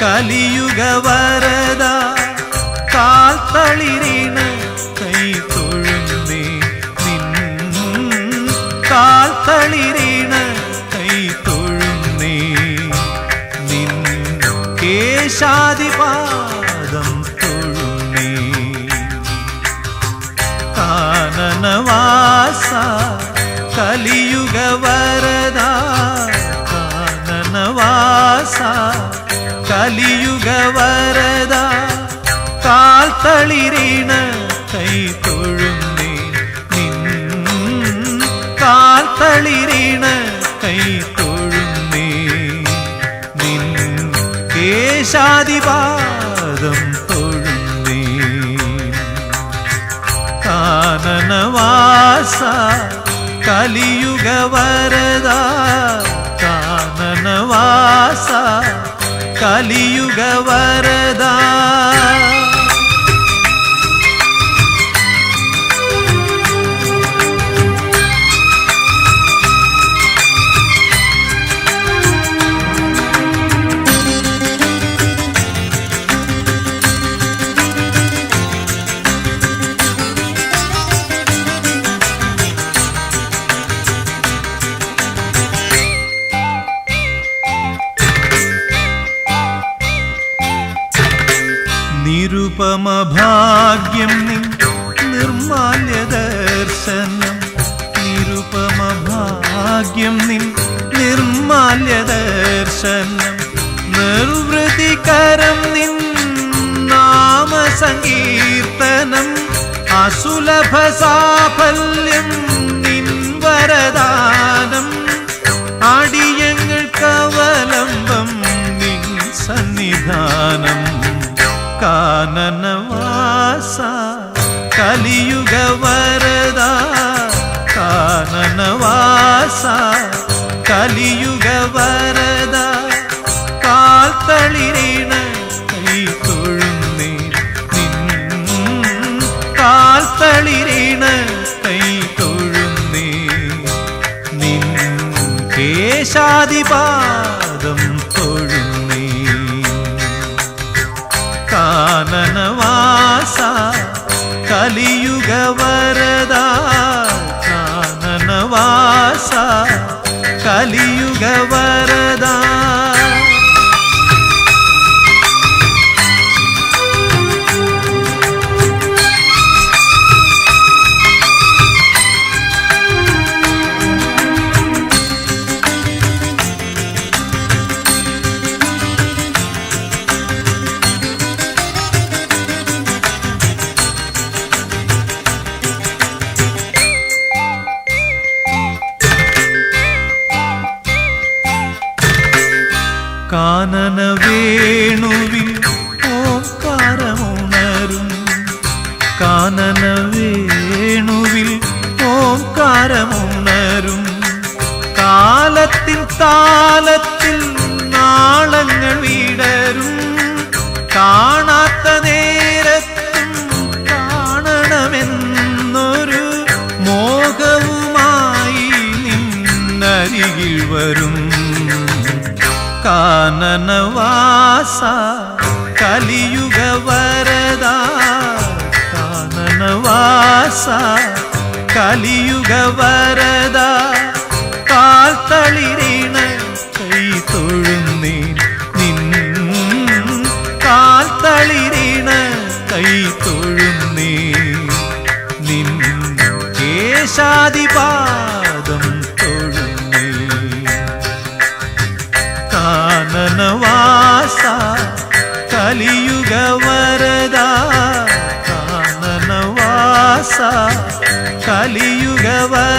കലിയുക വരദ. കാൽ തളിരീണ് കൈ തൊഴുന്നേ നിൻ കാൽ തളിര കലിയുഗ വരദ കാൽ തളിരീണ കൈ തൊഴുന്നേ നിൻ. കാൽ തളിരീണ കൈ തൊഴുന്നേ നിൻ. കേശാദിപാദം തൊഴുന്നേ. കാനനവാസ കലിയുഗ വരദ കലിയുഗ നിരുപമ നി നിർമാല്യ ദർശനം നിരുപമഭാഗ്യം നി നിർമാല്യ ദർശനം നിർവൃതികരം നിൻ നാമസങ്കീർത്തനം. അസുലഭ സാഫല്യം കലിയുഗ വരദ കാനനവാസ കലിയുഗ വരദ കാൽ തളിരീണ കൈ തൊഴുന്നേ നിൻ കാൽ തളിരീണ കൈ തൊഴുന്നേ നിൻ കേശാദിപാദം കലിയുഗ വരദ കാനനവാസ കലിയുഗ കാനന വേണുവിൽ ഓംകാരമുണരും. കാനന വേണുവിൽ കാനനവാസ കലിയുഗ വരദ കാനനവാസ കലിയുഗ വരദ കാൽ തളിരീണ കൈ തൊഴുന്നേ നിൻ കാൽ കൈ തൊഴുന്നീ നിൻ കേശാദിപാദം കലിയുഗ വരദ കാനനവാസ കലിയുഗ വരദ